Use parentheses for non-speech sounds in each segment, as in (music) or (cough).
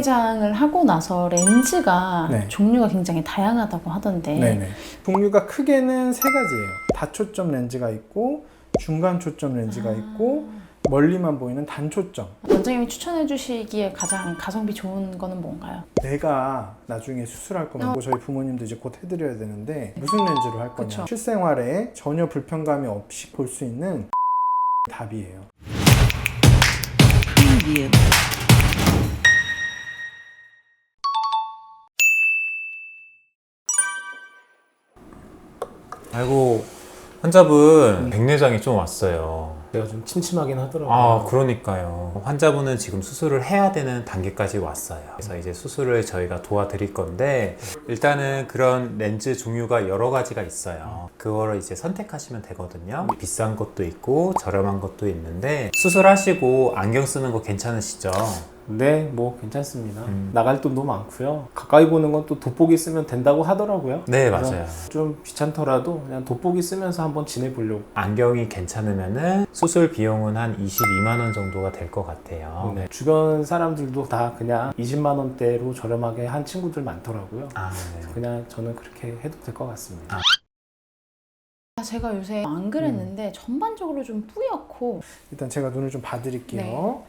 백내장을 하고 나서 렌즈가 네. 종류가 굉장히 다양하다고 하던데 네네. 종류가 크게는 세 가지예요. 다초점 렌즈가 있고 중간 초점 렌즈가 있고 멀리만 보이는 단초점. 원장님이 추천해 주시기에 가장 가성비 좋은 거는 뭔가요? 내가 나중에 수술할 거면 뭐 저희 부모님도 이제 곧 해드려야 되는데 무슨 렌즈로 할 거냐. 그쵸. 실생활에 전혀 불편감이 없이 볼 수 있는 답이에요. 아이고 환자분 백내장이 좀 왔어요. 내가 좀 침침하긴 하더라고요. 아 그러니까요. 환자분은 지금 수술을 해야 되는 단계까지 왔어요. 그래서 이제 수술을 저희가 도와드릴 건데 일단은 그런 렌즈 종류가 여러 가지가 있어요. 그거를 이제 선택하시면 되거든요. 비싼 것도 있고 저렴한 것도 있는데 수술하시고 안경 쓰는 거 괜찮으시죠? 네, 뭐 괜찮습니다. 음. 나갈 돈도 많고요. 가까이 보는 건 또 돋보기 쓰면 된다고 하더라고요. 네 그래서 맞아요. 좀 귀찮더라도 그냥 돋보기 쓰면서 한번 지내보려고. 안경이 괜찮으면은 수술 비용은 한 22만 원 정도가 될 것 같아요. 네. 주변 사람들도 다 그냥 20만 원대로 저렴하게 한 친구들 많더라고요. 아, 네. 그냥 저는 그렇게 해도 될 것 같습니다. 아, 제가 요새 안 그랬는데 전반적으로 좀 뿌옇고 일단 제가 눈을 좀 봐드릴게요. 네.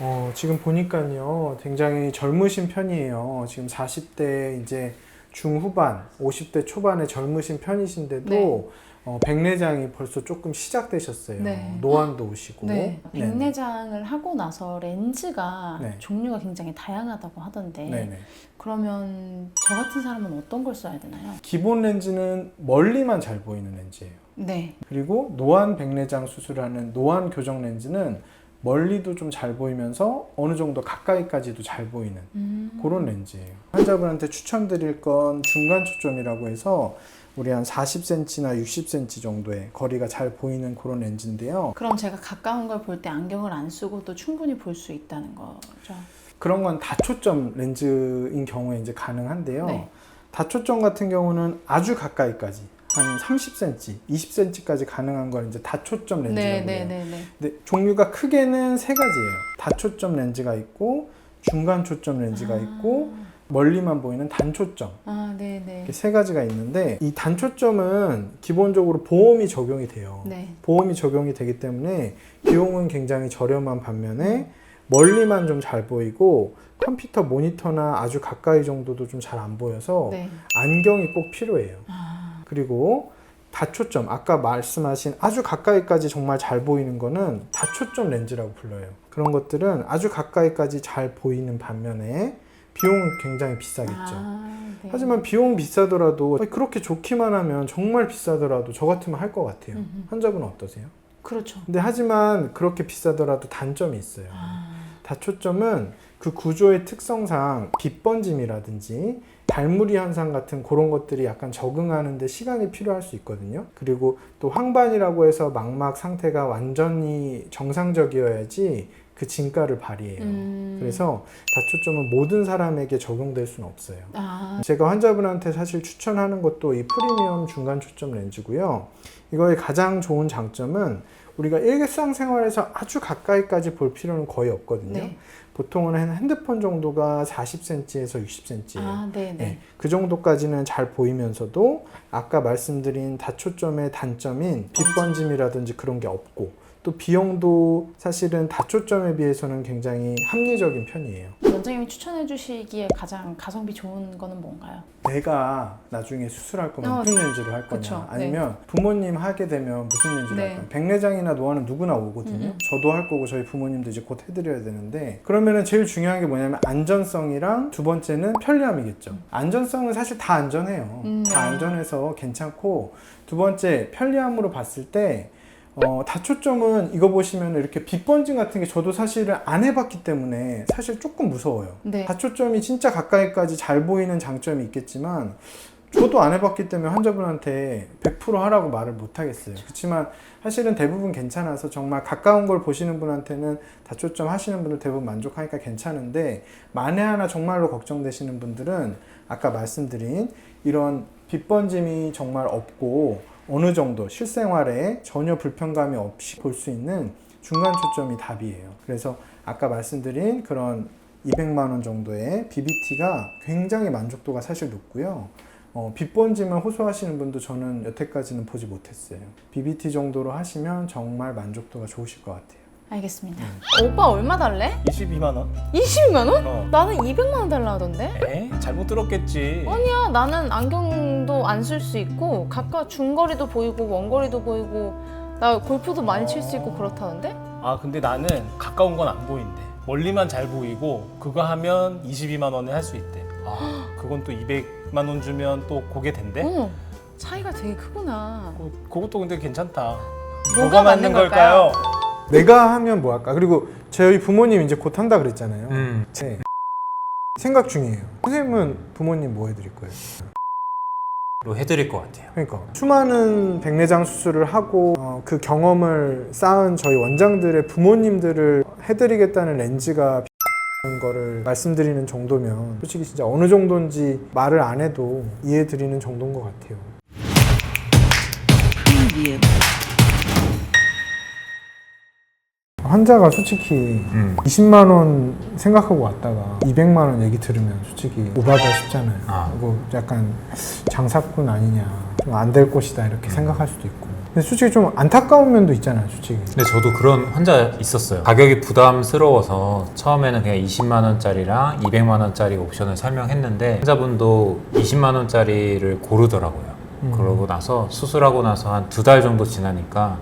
어, 지금 보니까요, 굉장히 젊으신 편이에요. 지금 40대 이제 중후반, 50대 초반의 젊으신 편이신데도 네. 어, 백내장이 벌써 조금 시작되셨어요. 네. 노안도 오시고. 네. 백내장을 하고 나서 렌즈가 네. 종류가 굉장히 다양하다고 하던데 네네. 그러면 저 같은 사람은 어떤 걸 써야 되나요? 기본 렌즈는 멀리만 잘 보이는 렌즈예요. 네. 그리고 노안 백내장 수술하는 노안 교정 렌즈는 멀리도 좀 잘 보이면서 어느 정도 가까이까지도 잘 보이는 음. 그런 렌즈예요. 환자분한테 추천드릴 건 중간 초점이라고 해서 우리 한 40cm나 60cm 정도의 거리가 잘 보이는 그런 렌즈인데요. 그럼 제가 가까운 걸 볼 때 안경을 안 쓰고도 충분히 볼 수 있다는 거죠. 그런 건 다초점 렌즈인 경우에 이제 가능한데요. 네. 다초점 같은 경우는 아주 가까이까지 한 30cm, 20cm까지 가능한 걸 이제 다초점 렌즈라고 네, 해요. 네, 네, 네. 근데 종류가 크게는 세 가지예요. 다초점 렌즈가 있고 중간 초점 렌즈가 있고 멀리만 보이는 단초점 아, 네, 네. 이렇게 세 가지가 있는데 이 단초점은 기본적으로 보험이 적용이 돼요. 네. 보험이 적용이 되기 때문에 비용은 굉장히 저렴한 반면에 멀리만 좀 잘 보이고 컴퓨터 모니터나 아주 가까이 정도도 좀 잘 안 보여서 네. 안경이 꼭 필요해요. 아, 그리고 다초점 아까 말씀하신 아주 가까이까지 정말 잘 보이는 거는 다초점 렌즈라고 불러요. 그런 것들은 아주 가까이까지 잘 보이는 반면에 비용은 굉장히 비싸겠죠. 아, 네. 하지만 비용 비싸더라도 그렇게 좋기만 하면 정말 비싸더라도 저 같으면 할 것 같아요. 음흠. 환자분 어떠세요? 그렇죠. 근데 하지만 그렇게 비싸더라도 단점이 있어요. 아, 다초점은 그 구조의 특성상 빛번짐이라든지 달무리 현상 같은 그런 것들이 약간 적응하는데 시간이 필요할 수 있거든요. 그리고 또 황반이라고 해서 망막 상태가 완전히 정상적이어야지 그 진가를 발휘해요. 음. 그래서 다초점은 모든 사람에게 적용될 수는 없어요. 아, 제가 환자분한테 사실 추천하는 것도 이 프리미엄 중간 초점 렌즈고요. 이거의 가장 좋은 장점은 우리가 일상생활에서 아주 가까이까지 볼 필요는 거의 없거든요. 네. 보통은 한 핸드폰 정도가 40cm에서 60cm예요. 아, 네, 네. 그 정도까지는 잘 보이면서도 아까 말씀드린 다초점의 단점인 빛번짐이라든지 그런 게 없고 또 비용도 사실은 다초점에 비해서는 굉장히 합리적인 편이에요. 원장님이 추천해 주시기에 가장 가성비 좋은 거는 뭔가요? 내가 나중에 수술할 거면 어, 무슨 렌즈로 할 거냐 그쵸, 아니면 부모님 하게 되면 무슨 렌즈로 네. 할 거냐 백내장이나 노안은 누구나 오거든요 음. 저도 할 거고 저희 부모님도 이제 곧 해드려야 되는데 그러면은 제일 중요한 게 뭐냐면 안전성이랑 두 번째는 편리함이겠죠 안전성은 사실 다 안전해요 음, 다 네. 안전해서 괜찮고 두 번째 편리함으로 봤을 때 어, 다초점은 이거 보시면 이렇게 빛번짐 같은 게 저도 사실은 안 해봤기 때문에 사실 조금 무서워요. 네. 다초점이 진짜 가까이까지 잘 보이는 장점이 있겠지만 저도 안 해봤기 때문에 환자분한테 100% 하라고 말을 못 하겠어요. 그렇지만 사실은 대부분 괜찮아서 정말 가까운 걸 보시는 분한테는 다초점 하시는 분들 대부분 만족하니까 괜찮은데 만에 하나 정말로 걱정되시는 분들은 아까 말씀드린 이런 빛번짐이 정말 없고 어느 정도 실생활에 전혀 불편감이 없이 볼 수 있는 중간 초점이 답이에요. 그래서 아까 말씀드린 그런 200만 원 정도의 BBT가 굉장히 만족도가 사실 높고요. 어, 빛번짐을 호소하시는 분도 저는 여태까지는 보지 못했어요. BBT 정도로 하시면 정말 만족도가 좋으실 것 같아요. 알겠습니다. 오빠 얼마 달래? 22만 원? 20만 원? 어. 나는 200만 원 달라 하던데? 에? 잘못 들었겠지. 아니야 나는 안경도 안 쓸 수 있고 가까 중거리도 보이고 원거리도 보이고 나 골프도 많이 칠 수 있고 그렇다는데? 아 근데 나는 가까운 건 안 보인대. 멀리만 잘 보이고 그거 하면 22만 원에 할 수 있대. 아 (gasps) 그건 또 200만 원 주면 또 고게 된대. 어 차이가 되게 크구나. 그, 그것도 근데 괜찮다. 뭐가 맞는 걸까요? 내가 하면 뭐 할까? 그리고 저희 부모님 이제 곧 한다 그랬잖아요. 음, 네. 생각 중이에요. 선생님은 부모님 뭐 해드릴 거예요? 로 해드릴 것 같아요. 그러니까 수많은 백내장 수술을 하고 어, 그 경험을 쌓은 저희 원장들의 부모님들을 해드리겠다는 렌즈가 는 거를 말씀드리는 정도면 솔직히 진짜 어느 정도인지 말을 안 해도 이해드리는 정도인 것 같아요. 환자가 솔직히 음. 20만 원 생각하고 왔다가 200만 원 얘기 들으면 솔직히 오바가 싶잖아요. 아. 그리고 약간 장사꾼 아니냐, 좀 안 될 것이다 이렇게 생각할 수도 있고. 근데 솔직히 좀 안타까운 면도 있잖아요, 솔직히. 근데 저도 그런 환자 있었어요. 가격이 부담스러워서 처음에는 그냥 20만 원짜리랑 200만 원짜리 옵션을 설명했는데 환자분도 20만 원짜리를 고르더라고요. 음. 그러고 나서 수술하고 나서 한 두 달 정도 지나니까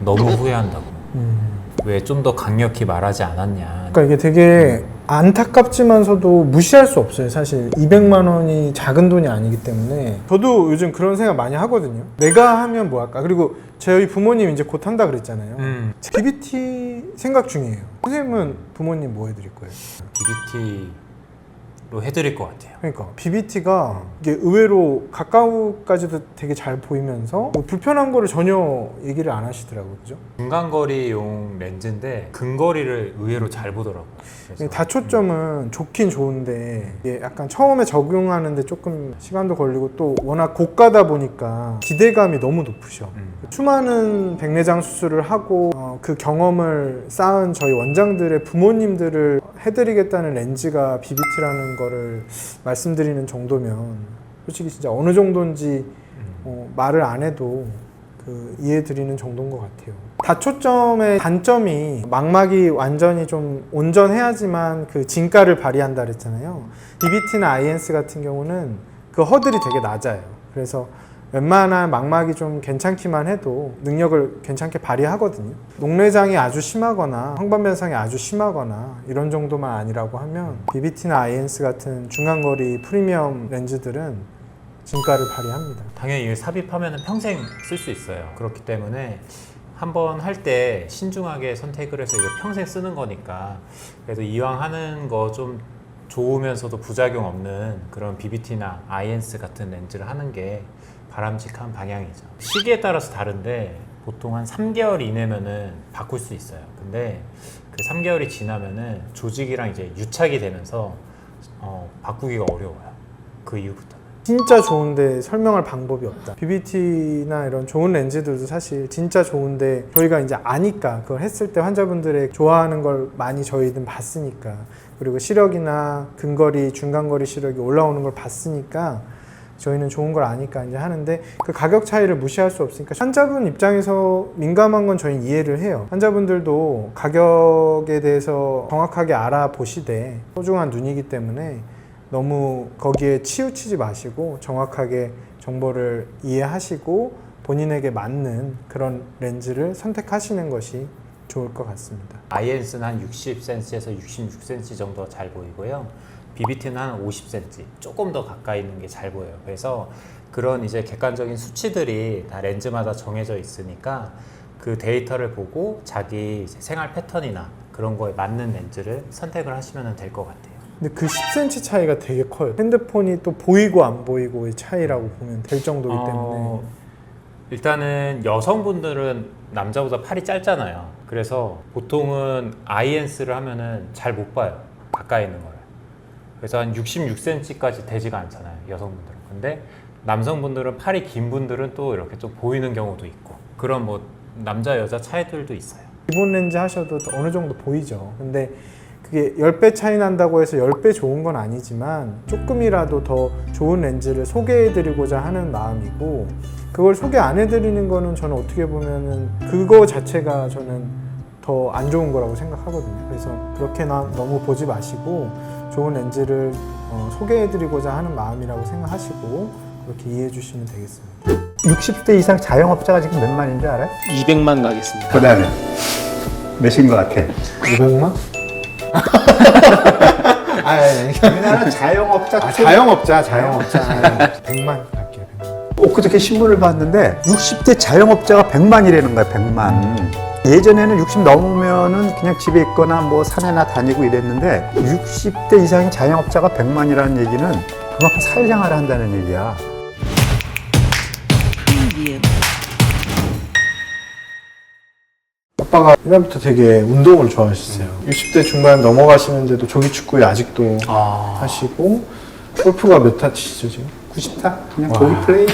너무 후회한다고. 음. 왜 좀 더 강력히 말하지 않았냐. 그러니까 이게 되게 안타깝지만서도 무시할 수 없어요. 사실 200만 원이 작은 돈이 아니기 때문에 저도 요즘 그런 생각 많이 하거든요. 내가 하면 뭐 할까? 그리고 저희 부모님 이제 곧 한다 그랬잖아요. 음, BBT 생각 중이에요. 선생님은 부모님 뭐 해드릴 거예요? BBT 로 해드릴 것 같아요. 그러니까 BBT가 이게 의외로 가까우까지도 되게 잘 보이면서 뭐 불편한 거를 전혀 얘기를 안 하시더라고요, 그죠? 중간거리용 렌즈인데 근거리를 의외로 잘 보더라고요. 그래서 이 다초점은 좋긴 좋은데 이게 약간 처음에 적용하는데 조금 시간도 걸리고 또 워낙 고가다 보니까 기대감이 너무 높으셔. 음. 수많은 백내장 수술을 하고 어, 그 경험을 쌓은 저희 원장들의 부모님들을 해드리겠다는 렌즈가 BBT라는 거를 말씀드리는 정도면 솔직히 진짜 어느 정도인지 어, 말을 안 해도 그 이해드리는 정도인 것 같아요. 다초점의 단점이 망막이 완전히 좀 온전해야지만 그 진가를 발휘한다 그랬잖아요. DBT나 INS 같은 경우는 그 허들이 되게 낮아요. 그래서 웬만한 망막이 좀 괜찮기만 해도 능력을 괜찮게 발휘하거든요. 녹내장이 아주 심하거나 황반변성이 아주 심하거나 이런 정도만 아니라고 하면 BBT나 INS 같은 중간거리 프리미엄 렌즈들은 진가를 발휘합니다. 당연히 이걸 삽입하면 평생 쓸 수 있어요. 그렇기 때문에 한번 할 때 신중하게 선택을 해서 이거 평생 쓰는 거니까 그래도 이왕 하는 거 좀 좋으면서도 부작용 없는 그런 BBT나 INS 같은 렌즈를 하는 게 바람직한 방향이죠. 시기에 따라서 다른데 보통 한 3개월 이내면은 바꿀 수 있어요. 근데 그 3개월이 지나면은 조직이랑 이제 유착이 되면서 어, 바꾸기가 어려워요. 그 이후부터. 진짜 좋은데 설명할 방법이 없다. BBT나 이런 좋은 렌즈들도 사실 진짜 좋은데 저희가 이제 아니까 그걸 했을 때 환자분들의 좋아하는 걸 많이 저희는 봤으니까 그리고 시력이나 근거리, 중간거리 시력이 올라오는 걸 봤으니까 저희는 좋은 걸 아니까 이제 하는데 그 가격 차이를 무시할 수 없으니까 환자분 입장에서 민감한 건 저희는 이해를 해요. 환자분들도 가격에 대해서 정확하게 알아보시되 소중한 눈이기 때문에 너무 거기에 치우치지 마시고 정확하게 정보를 이해하시고 본인에게 맞는 그런 렌즈를 선택하시는 것이 좋을 것 같습니다. INS는 한 60cm에서 66cm 정도 잘 보이고요. BBT는 한 50cm, 조금 더 가까이 있는 게 잘 보여요. 그래서 그런 이제 객관적인 수치들이 다 렌즈마다 정해져 있으니까 그 데이터를 보고 자기 생활 패턴이나 그런 거에 맞는 렌즈를 선택을 하시면 될 것 같아요. 근데 그 10cm 차이가 되게 커요. 핸드폰이 또 보이고 안 보이고의 차이라고 보면 될 정도이기 때문에 어, 일단은 여성분들은 남자보다 팔이 짧잖아요. 그래서 보통은 INS를 하면은 잘 못 봐요. 가까이 있는 거를. 그래서 한 66cm까지 되지가 않잖아요. 여성분들은. 근데 남성분들은 팔이 긴 분들은 또 이렇게 좀 보이는 경우도 있고 그런 뭐 남자 여자 차이들도 있어요. 기본 렌즈 하셔도 어느 정도 보이죠. 근데 그게 10배 차이 난다고 해서 10배 좋은 건 아니지만 조금이라도 더 좋은 렌즈를 소개해드리고자 하는 마음이고 그걸 소개 안 해드리는 거는 저는 어떻게 보면은 그거 자체가 저는 더 안 좋은 거라고 생각하거든요. 그래서 그렇게 나 너무 보지 마시고 좋은 렌즈를 어, 소개해드리고자 하는 마음이라고 생각하시고 그렇게 이해해 주시면 되겠습니다. 60대 이상 자영업자가 지금 몇 만인 줄 알아요? 200만 가겠습니다. 그 다음에 몇인 것 같아? 500만? 아, 아니, 아니. 우리나라 자영업자 아, 자영업자, 자영업자. 100만 갈게요. 100만. 엊그저께 신문을 봤는데 60대 자영업자가 100만이라는 거야 100만 예전에는 60 넘으면은 그냥 집에 있거나 뭐 산에나 다니고 이랬는데 60대 이상의 자영업자가 100만이라는 얘기는 그만큼 사회생활을 한다는 얘기야 아빠가 옛날부터 되게 운동을 좋아하셨어요. 60대 중반 넘어가시는데도 조기 축구에 아직도 하시고 골프가 몇 타 치시죠 지금? 90타? 그냥 고기 플레이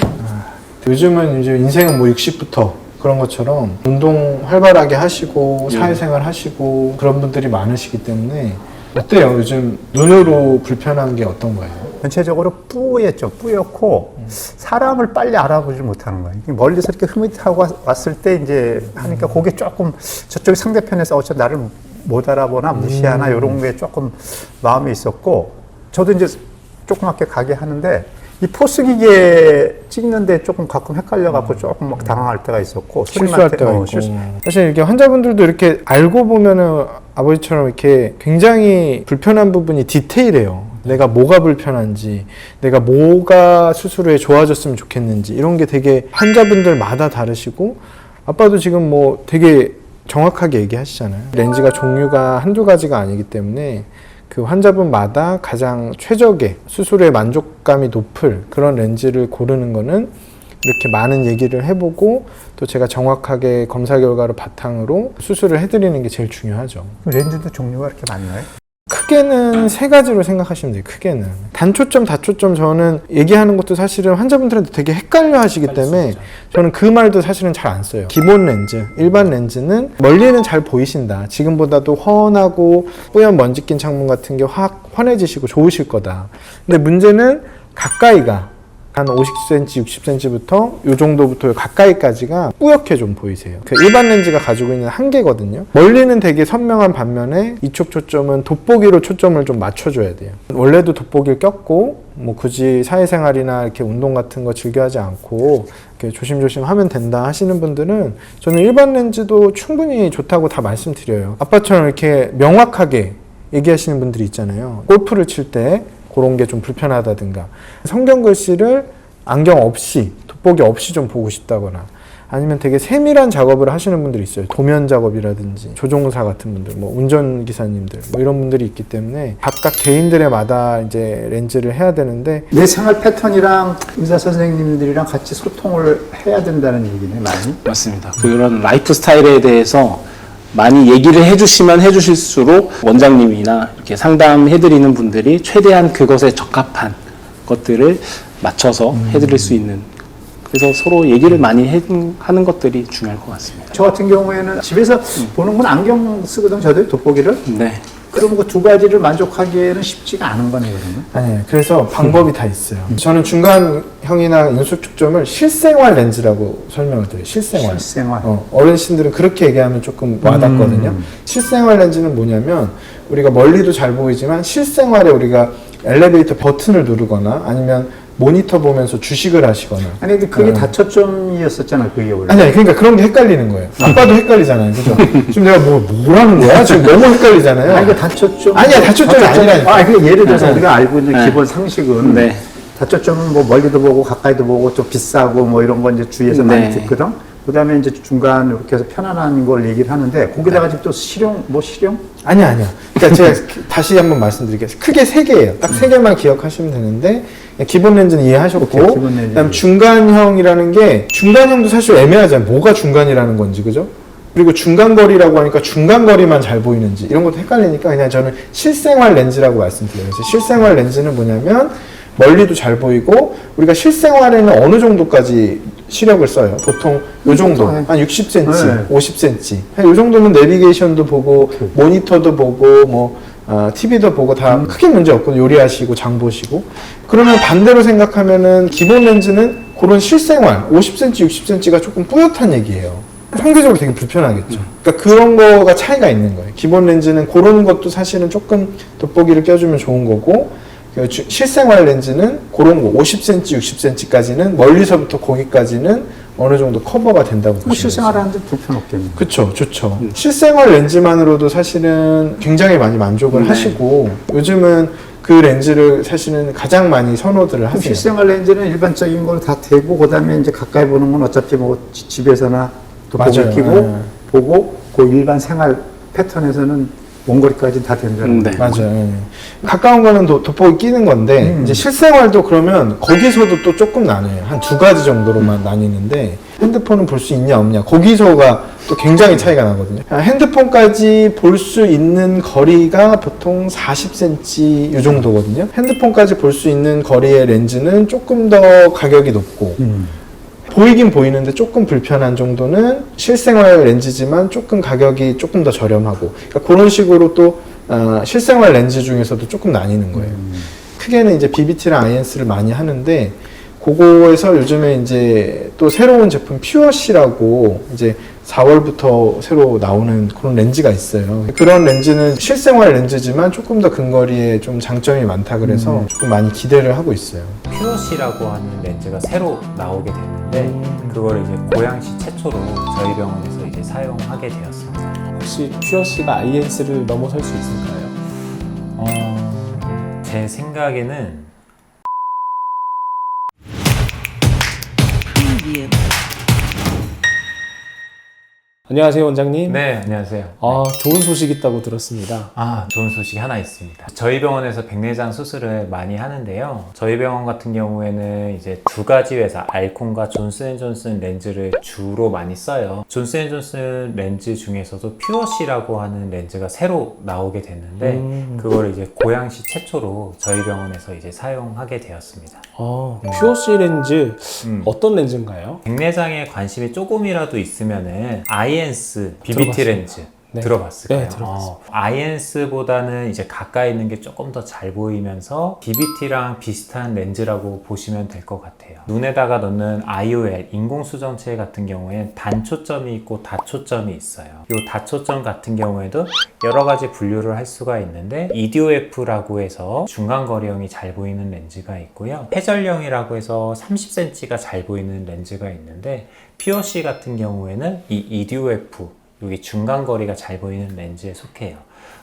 요즘은 이제 인생은 뭐 60부터 그런 것처럼 운동 활발하게 하시고 사회생활 하시고 그런 분들이 많으시기 때문에 어때요? 요즘 눈으로 불편한 게 어떤 거예요? 전체적으로 뿌였죠. 뿌였고 사람을 빨리 알아보지 못하는 거예요. 멀리서 이렇게 흐뭇하고 왔- 왔을 때 이제 하니까 그게 조금 저쪽 상대편에서 어차 나를 못 알아보나 무시하나 이런 게 조금 마음이 있었고 저도 이제 조그맣게 가게 하는데 이 포스 기계 찍는데 조금 가끔 헷갈려 갖고 조금 막 당황할 때가 있었고 실수할 손님한테- 때가 어, 있고 사실 이렇게 환자분들도 이렇게 알고 보면은 아버지처럼 이렇게 굉장히 불편한 부분이 디테일해요. 내가 뭐가 불편한지, 내가 뭐가 수술 후에 좋아졌으면 좋겠는지 이런 게 되게 환자분들마다 다르시고 아빠도 지금 뭐 되게 정확하게 얘기하시잖아요. 렌즈가 종류가 한두 가지가 아니기 때문에 그 환자분마다 가장 최적의 수술의 만족감이 높을 그런 렌즈를 고르는 거는 이렇게 많은 얘기를 해보고 또 제가 정확하게 검사 결과를 바탕으로 수술을 해드리는 게 제일 중요하죠. 렌즈도 종류가 이렇게 많나요? 크게는 세 가지로 생각하시면 돼요. 크게는 단초점, 다초점 저는 얘기하는 것도 사실은 환자분들한테 되게 헷갈려 하시기 때문에 저는 그 말도 사실은 잘 안 써요. 기본 렌즈, 일반 렌즈는 멀리는 잘 보이신다. 지금보다도 훤하고 뿌연 먼지 낀 창문 같은 게 확 환해지시고 좋으실 거다. 근데 문제는 가까이가 한 50cm, 60cm부터 요 정도부터 가까이까지가 뿌옇게 좀 보이세요. 그 일반 렌즈가 가지고 있는 한계거든요. 멀리는 되게 선명한 반면에 이쪽 초점은 돋보기로 초점을 좀 맞춰줘야 돼요. 원래도 돋보기를 꼈고 뭐 굳이 사회생활이나 이렇게 운동 같은 거 즐겨하지 않고 이렇게 조심조심 하면 된다 하시는 분들은 저는 일반 렌즈도 충분히 좋다고 다 말씀드려요. 아빠처럼 이렇게 명확하게 얘기하시는 분들이 있잖아요. 골프를 칠 때 그런 게 좀 불편하다든가 성경 글씨를 안경 없이 돋보기 없이 좀 보고 싶다거나 아니면 되게 세밀한 작업을 하시는 분들이 있어요. 도면 작업이라든지 조종사 같은 분들, 뭐 운전 기사님들 뭐 이런 분들이 있기 때문에 각각 개인들의마다 이제 렌즈를 해야 되는데 내 생활 패턴이랑 의사 선생님들이랑 같이 소통을 해야 된다는 얘기네 많이. 맞습니다. 그런 라이프 스타일에 대해서 많이 얘기를 해주시면 해주실수록 원장님이나 이렇게 상담해드리는 분들이 최대한 그것에 적합한 것들을 맞춰서 해드릴 수 있는 그래서 서로 얘기를 많이 해, 하는 것들이 중요할 것 같습니다. 저 같은 경우에는 집에서 보는 건 안경 쓰거든 저도 돋보기를. 네. 그럼 그 두 가지를 만족하기에는 쉽지가 않은 거네 그러면. 아니에요. 그래서 방법이 다 있어요. 저는 중간형이나 인수축점을 실생활 렌즈라고 설명을 드려요. 실생활. 실생활. 어, 어르신들은 그렇게 얘기하면 조금 와닿거든요. 실생활 렌즈는 뭐냐면 우리가 멀리도 잘 보이지만 실생활에 우리가 엘리베이터 버튼을 누르거나 아니면 모니터 보면서 주식을 하시거나 아니 근데 그게 어. 다초점이었었잖아 그게 원래. 아니, 아니, 그러니까 그런 게 헷갈리는 거예요. 아빠도 헷갈리잖아요. 그죠? 지금 내가 뭐, 뭐라는 거야? 지금 너무 헷갈리잖아요. 아니 그 다초점. 아니야, 다 초점이 아니라니까. 아, 그 예를 들어서 네. 우리가 알고 있는 네. 기본 상식은 네. 다 초점은 뭐 멀리도 보고 가까이도 보고 좀 비싸고 뭐 이런 거 이제 주위에서 네. 많이 듣거든. 그 다음에 이제 중간 이렇게 해서 편안한 걸 얘기를 하는데 거기다가 지금 또 실용 뭐 실용? 아니야, 아니야. 그러니까 제가 다시 한번 말씀드리겠습니다. 크게 세 개예요. 딱 세 개만 기억하시면 되는데 기본 렌즈는 이해하셨고, 오케이, 기본 렌즈. 그다음 중간형이라는 게 중간형도 사실 애매하잖아요. 뭐가 중간이라는 건지, 그죠? 그리고 중간거리라고 하니까 중간거리만 잘 보이는지 이런 것도 헷갈리니까 그냥 저는 실생활 렌즈라고 말씀드려요. 그래서 실생활 렌즈는 뭐냐면 멀리도 잘 보이고 우리가 실생활에는 어느 정도까지 시력을 써요? 보통 요 정도 네. 한 60cm, 네. 50cm 한요 정도면 내비게이션도 보고 모니터도 보고 뭐 아, TV도 보고 다 크게 문제 없고 요리하시고 장 보시고 그러면 반대로 생각하면은 기본 렌즈는 그런 실생활 50cm, 60cm가 조금 뿌옇단 얘기예요. 상대적으로 되게 불편하겠죠. 그러니까 그런 거가 차이가 있는 거예요. 기본 렌즈는 그런 것도 사실은 조금 돋보기를 껴주면 좋은 거고 실생활 렌즈는 그런 거 50cm, 60cm까지는 멀리서부터 거기까지는 어느 정도 커버가 된다고 뭐. 실생활하는데 불편 없겠네요. 그쵸, 좋죠. 실생활 렌즈만으로도 사실은 굉장히 많이 만족을 네. 하시고 요즘은 그 렌즈를 사실은 가장 많이 선호들을 하세요. 실생활 렌즈는 일반적인 걸다 대고 그다음에 이제 가까이 보는 건 어차피 뭐 지- 집에서나 또 맞아요. 보기 끼고 네. 보고 그 일반 생활 패턴에서는 먼 거리까지 다 된다는 음, 네. 맞아요. 예. 가까운 거는 도- 돋보기 끼는 건데 음. 이제 실생활도 그러면 거기서도 또 조금 나뉘어요. 한 두 가지 정도로만 나뉘는데 핸드폰은 볼 수 있냐 없냐 거기서가 또 굉장히 차이가 나거든요. 아, 핸드폰까지 볼 수 있는 거리가 보통 40cm 이 정도거든요. 핸드폰까지 볼 수 있는 거리의 렌즈는 조금 더 가격이 높고 음. 보이긴 보이는데 조금 불편한 정도는 실생활 렌즈지만 조금 가격이 조금 더 저렴하고 그러니까 그런 식으로 또 아, 실생활 렌즈 중에서도 조금 나뉘는 거예요. 크게는 이제 BBT랑 INS를 많이 하는데 그거에서 요즘에 이제 또 새로운 제품 퓨어시라고 이제 4월부터 새로 나오는 그런 렌즈가 있어요. 그런 렌즈는 실생활 렌즈지만 조금 더 근거리에 좀 장점이 많다 그래서 조금 많이 기대를 하고 있어요. 퓨어시라고 하는 렌즈가 새로 나오게 됐는데 그걸 이제 고양시 최초로 저희 병원에서 이제 사용하게 되었습니다. 혹시 퓨어씨가 IS를 넘어설 수 있을까요? 어, 제 생각에는 안녕하세요 원장님. 네 안녕하세요. 아 좋은 소식 있다고 들었습니다. 아, 좋은 소식이 하나 있습니다. 저희 병원에서 백내장 수술을 많이 하는데요. 저희 병원 같은 경우에는 이제 두 가지 회사, 알콘과 존슨앤존슨 렌즈를 주로 많이 써요. 존슨앤존슨 렌즈 중에서도 퓨어시라고 하는 렌즈가 새로 나오게 됐는데 음. 그걸 이제 고양시 최초로 저희 병원에서 이제 사용하게 되었습니다. 아 퓨어씨 렌즈 음. 어떤 렌즈인가요? 백내장에 관심이 조금이라도 있으면은 아 이엔스 BBT. 렌즈 네. 들어봤을까요? 네. 어, 아이엔스보다는 이제 가까이 있는 게 조금 더 잘 보이면서 BBT랑 비슷한 렌즈라고 보시면 될 것 같아요. 눈에다가 넣는 IOL 인공수정체 같은 경우엔 단초점이 있고 다초점이 있어요. 이 다초점 같은 경우에도 여러 가지 분류를 할 수가 있는데 EDOF라고 해서 중간 거리형이 잘 보이는 렌즈가 있고요. 회전형이라고 해서 30cm가 잘 보이는 렌즈가 있는데 POC 같은 경우에는 이 EDOF 여기 중간 거리가 잘 보이는 렌즈에 속해요.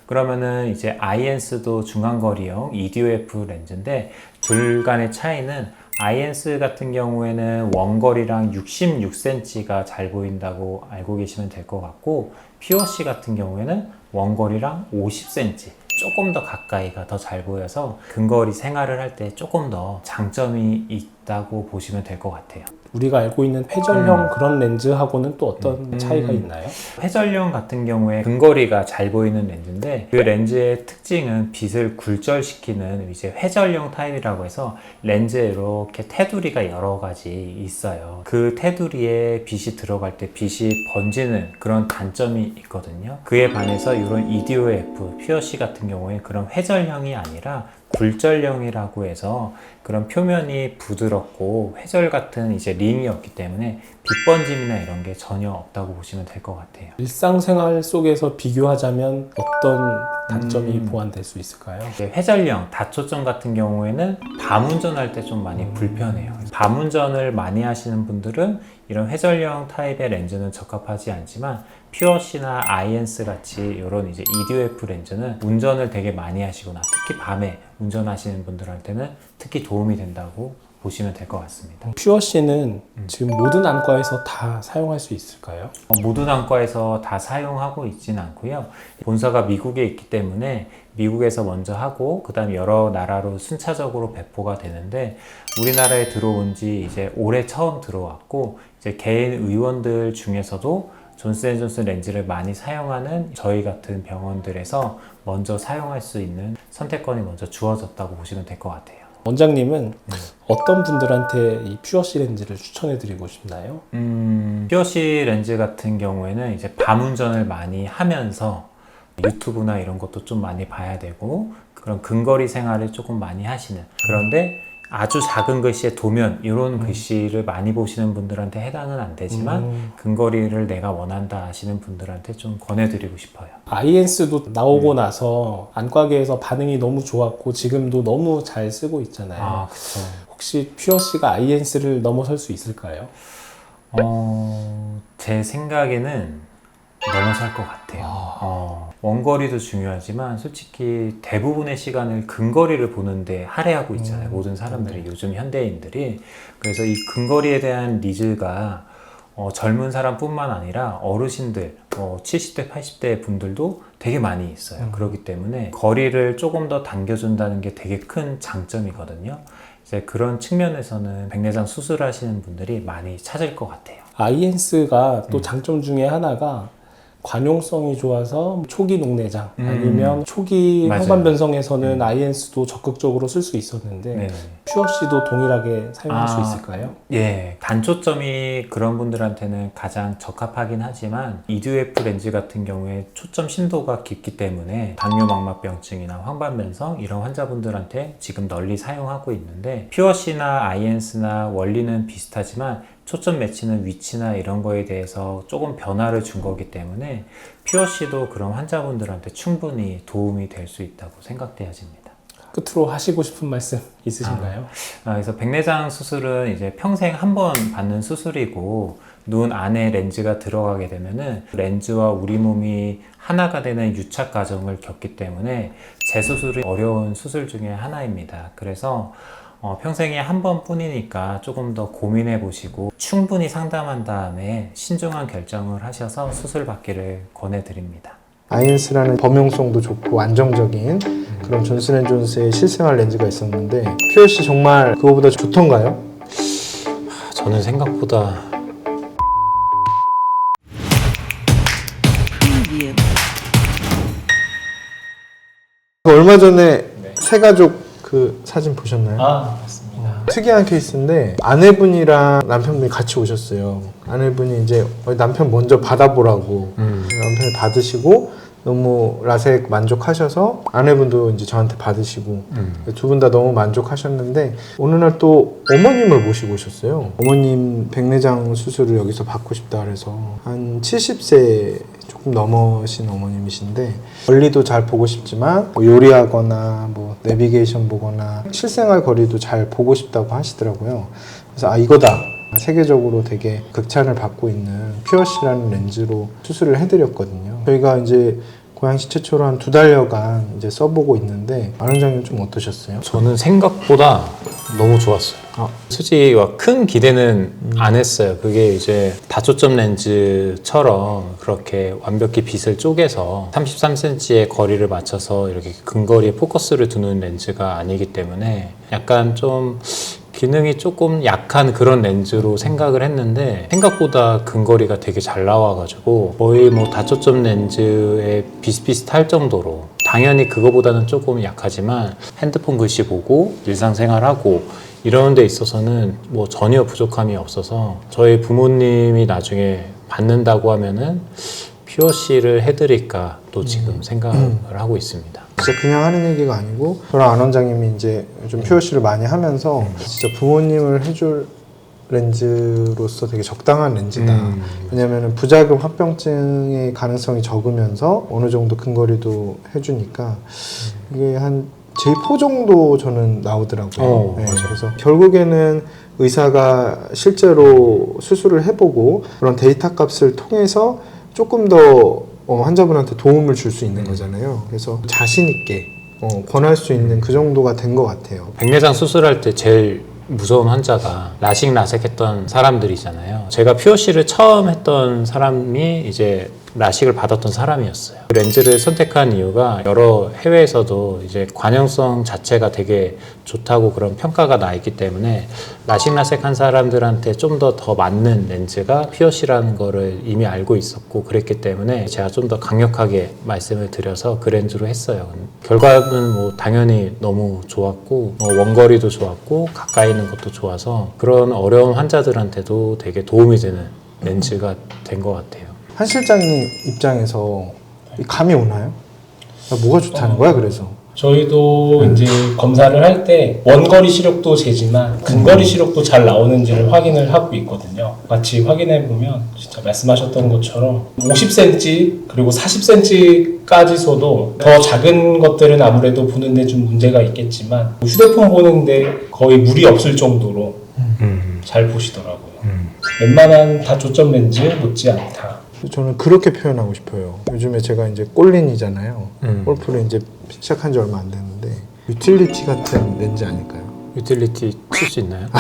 그러면은 이제 INS도 중간 거리형 EDOF 렌즈인데 둘 간의 차이는 INS 같은 경우에는 원거리랑 66cm가 잘 보인다고 알고 계시면 될 것 같고 POC 같은 경우에는 원거리랑 50cm 조금 더 가까이가 더 잘 보여서 근거리 생활을 할 때 조금 더 장점이 있 다고 보시면 될 것 같아요. 우리가 알고 있는 회전형 그런 렌즈하고는 또 어떤 차이가 있나요? 회전형 같은 경우에 근거리가 잘 보이는 렌즈인데 그 렌즈의 특징은 빛을 굴절시키는 이제 회전형 타입이라고 해서 렌즈에 이렇게 테두리가 여러 가지 있어요. 그 테두리에 빛이 들어갈 때 빛이 번지는 그런 단점이 있거든요. 그에 반해서 이런 EDOF, 퓨어시 같은 경우에 그런 회전형이 아니라 굴절형이라고 해서 그런 표면이 부드럽고 회절 같은 이제 링이 없기 때문에 빛 번짐이나 이런 게 전혀 없다고 보시면 될 것 같아요. 일상생활 속에서 비교하자면 어떤 단점이 음. 보완될 수 있을까요? 회전형 다초점 같은 경우에는 밤 운전할 때 좀 많이 불편해요. 밤 운전을 많이 하시는 분들은 이런 회전형 타입의 렌즈는 적합하지 않지만 퓨어시나 아이엔스 같이 이런 이제 EDOF 렌즈는 운전을 되게 많이 하시거나 특히 밤에 운전하시는 분들한테는 특히 도움이 된다고 보시면 될 것 같습니다. 퓨어 씨는 지금 모든 안과에서 다 사용할 수 있을까요? 어, 모든 안과에서 다 사용하고 있진 않고요. 본사가 미국에 있기 때문에 미국에서 먼저 하고 그다음 여러 나라로 순차적으로 배포가 되는데 우리나라에 들어온 지 이제 올해 처음 들어왔고 이제 개인 의원들 중에서도 존슨앤존슨 렌즈를 많이 사용하는 저희 같은 병원들에서 먼저 사용할 수 있는 선택권이 먼저 주어졌다고 보시면 될 것 같아요. 원장님은 어떤 분들한테 이 퓨어시 렌즈를 추천해 드리고 싶나요? 음, 퓨어시 렌즈 같은 경우에는 이제 밤 운전을 많이 하면서 유튜브나 이런 것도 좀 많이 봐야 되고 그런 근거리 생활을 조금 많이 하시는 그런데 아주 작은 글씨의 도면 이런 글씨를 많이 보시는 분들한테 해당은 안 되지만 음. 근거리를 내가 원한다 하시는 분들한테 좀 권해드리고 싶어요. INS도 나오고 나서 안과계에서 반응이 너무 좋았고 지금도 너무 잘 쓰고 있잖아요. 아. 혹시 퓨어시가 INS를 넘어설 수 있을까요? 어, 제 생각에는 넘어설 것 같아요. 어, 원거리도 중요하지만 솔직히 대부분의 시간을 근거리를 보는데 할애하고 있잖아요. 모든 사람들이 요즘 현대인들이 그래서 이 근거리에 대한 니즈가 어, 젊은 사람뿐만 아니라 어르신들, 어, 70대, 80대 분들도 되게 많이 있어요. 그렇기 때문에 거리를 조금 더 당겨준다는 게 되게 큰 장점이거든요. 이제 그런 측면에서는 백내장 수술하시는 분들이 많이 찾을 것 같아요. INS가 음. 또 장점 중에 하나가 관용성이 좋아서 초기 녹내장 음. 아니면 초기 맞아요. 음. 황반변성에서는 INS도 적극적으로 쓸 수 있었는데 네. 퓨어시도 동일하게 사용할 수 아. 있을까요? 예, 단초점이 그런 분들한테는 가장 적합하긴 하지만 EDF 렌즈 같은 경우에 초점 심도가 깊기 때문에 당뇨망막병증이나 황반변성 이런 환자분들한테 지금 널리 사용하고 있는데 퓨어시나 아이엔스나 원리는 비슷하지만 초점 매치는 위치나 이런 거에 대해서 조금 변화를 준 거기 때문에 퓨어시도 그런 환자분들한테 충분히 도움이 될 수 있다고 생각되어집니다. 끝으로 하시고 싶은 말씀 있으신가요? 아, 그래서 백내장 수술은 이제 평생 한 번 받는 수술이고 눈 안에 렌즈가 들어가게 되면은 렌즈와 우리 몸이 하나가 되는 유착 과정을 겪기 때문에 재수술이 어려운 수술 중에 하나입니다. 그래서 어, 평생에 한 번뿐이니까 조금 더 고민해 보시고 충분히 상담한 다음에 신중한 결정을 하셔서 수술 받기를 권해드립니다. 아이엔스라는 범용성도 좋고 안정적인 그런 존슨앤존스의 실생활 렌즈가 있었는데 퓨어시 정말 그거보다 좋던가요? 저는 생각보다 그 얼마 전에 새 가족 그 사진 보셨나요? 아 맞습니다. 특이한 케이스인데 아내분이랑 남편분이 같이 오셨어요. 아내분이 이제 남편 먼저 받아보라고 음. 남편이 받으시고 너무 라섹 만족하셔서 아내분도 이제 저한테 받으시고 음. 두 분 다 너무 만족하셨는데 어느 날 또 어머님을 모시고 오셨어요. 어머님 백내장 수술을 여기서 받고 싶다 그래서 한 70세 조금 넘으신 어머님이신데 멀리도 잘 보고 싶지만 뭐 요리하거나 뭐 내비게이션 보거나 실생활 거리도 잘 보고 싶다고 하시더라고요. 그래서 아 이거다. 세계적으로 되게 극찬을 받고 있는 퓨어시라는 렌즈로 수술을 해드렸거든요. 저희가 이제 고양시 최초로 한 두 달여간 이제 써보고 있는데 안 원장님 좀 어떠셨어요? 저는 생각보다 너무 좋았어요. 아. 솔직히 막큰 기대는 안 했어요. 그게 이제 다초점 렌즈처럼 그렇게 완벽히 빛을 쪼개서 33cm의 거리를 맞춰서 이렇게 근거리에 포커스를 두는 렌즈가 아니기 때문에 약간 좀 기능이 조금 약한 그런 렌즈로 생각을 했는데 생각보다 근거리가 되게 잘 나와가지고 거의 뭐 다초점 렌즈에 비슷비슷할 정도로 당연히 그거보다는 조금 약하지만 핸드폰 글씨 보고 일상생활하고 이런 데 있어서는 뭐 전혀 부족함이 없어서 저희 부모님이 나중에 받는다고 하면은 퓨어시를 해드릴까 또 지금 생각을 하고 있습니다. 진짜 그냥 하는 얘기가 아니고 저랑 안 원장님이 이제 좀 퓨어시를 많이 하면서 진짜 부모님을 해줄 렌즈로서 되게 적당한 렌즈다. 음. 왜냐하면 부작용 합병증의 가능성이 적으면서 어느 정도 근거리도 해주니까 이게 한 J4 정도 저는 나오더라고요. 어, 네. 그래서 결국에는 의사가 실제로 수술을 해보고 그런 데이터 값을 통해서 조금 더 어, 환자분한테 도움을 줄 수 있는 거잖아요. 그래서 자신 있게 어, 권할 수 있는 그 정도가 된 것 같아요. 백내장 수술할 때 제일 무서운 환자가 라식 라섹 했던 사람들이잖아요. 제가 퓨어시를 처음 했던 사람이 이제 라식을 받았던 사람이었어요. 그 렌즈를 선택한 이유가 여러 해외에서도 이제 관영성 자체가 되게 좋다고 그런 평가가 나 있기 때문에 라식 라섹한 사람들한테 좀더더 맞는 렌즈가 피어시라는 거를 이미 알고 있었고 그랬기 때문에 제가 좀 더 강력하게 말씀을 드려서 그 렌즈로 했어요. 결과는 뭐 당연히 너무 좋았고 뭐 원거리도 좋았고 가까이 있는 것도 좋아서 그런 어려운 환자들한테도 되게 도움이 되는 렌즈가 된 것 같아요. 한 실장님 입장에서 이 감이 오나요? 뭐가 좋다는 거야 그래서? 저희도 이제 검사를 할 때 원거리 시력도 재지만 근거리 시력도 잘 나오는지를 확인을 하고 있거든요. 같이 확인해 보면 진짜 말씀하셨던 것처럼 50cm 그리고 40cm까지서도 더 작은 것들은 아무래도 보는데 좀 문제가 있겠지만 휴대폰 보는데 거의 무리 없을 정도로 잘 보시더라고요. 웬만한 다초점 렌즈 못지 않다. 저는 그렇게 표현하고 싶어요. 요즘에 제가 이제 꼴린이잖아요. 음. 골프를 이제 시작한 지 얼마 안 됐는데 유틸리티 같은 렌즈 아닐까요? 유틸리티 칠 수 있나요? (laughs)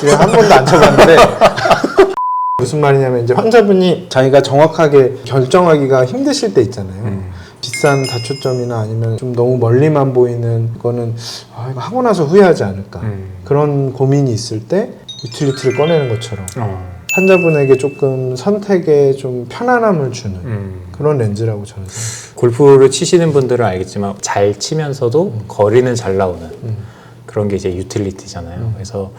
제가 한 번도 안 쳐봤는데 (laughs) 무슨 말이냐면 이제 환자분이 자기가 정확하게 결정하기가 힘드실 때 있잖아요. 비싼 다초점이나 아니면 좀 너무 멀리만 보이는 거는 아, 이거 하고 나서 후회하지 않을까 음. 그런 고민이 있을 때 유틸리티를 꺼내는 것처럼 어. 환자분에게 조금 선택에 좀 편안함을 주는 음. 그런 렌즈라고 저는 생각해요. 골프를 치시는 분들은 알겠지만 잘 치면서도 거리는 잘 나오는 음. 그런 게 이제 유틸리티잖아요. 그래서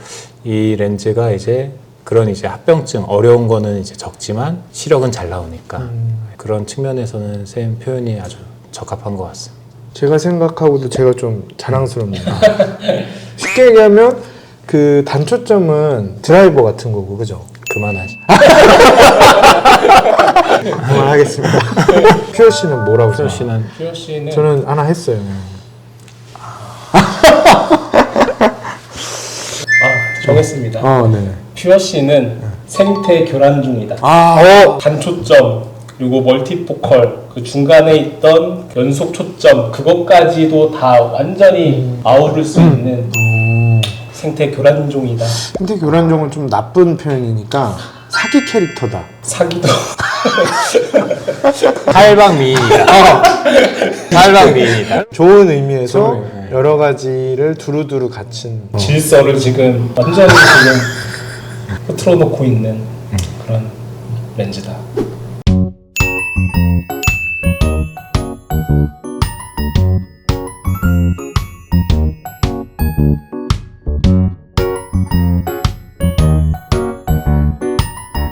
이 렌즈가 이제 그런 이제 합병증 어려운 거는 이제 적지만 시력은 잘 나오니까 음. 그런 측면에서는 쌤 표현이 아주 적합한 것 같습니다. 제가 생각하고도 제가 좀 자랑스럽네요. (laughs) 쉽게 얘기하면 그 단초점은 드라이버 같은 거고 그죠? 그만하시. (laughs) 그만하겠습니다. (laughs) 퓨어 씨는 뭐라고 표 생각해요? 씨는 퓨어 씨는 저는 하나 했어요. 아, 정했습니다. 아 네. 퓨어 씨는 생태 교란 중이다. 아 어. 단초점 그리고 멀티포컬 그 중간에 있던 연속 초점 그것까지도 다 완전히 아우를 수 있는 생태 교란종이다. 생태 교란종은 좀 나쁜 표현이니까 사기 캐릭터다. 사기도. (laughs) 탈방 미인이다. 어. 탈방 미인이다. 좋은 의미에서 네. 여러 가지를 두루두루 갖춘 어. 질서를 지금 완전히 지금 흐트러놓고 있는 음. 그런 렌즈다.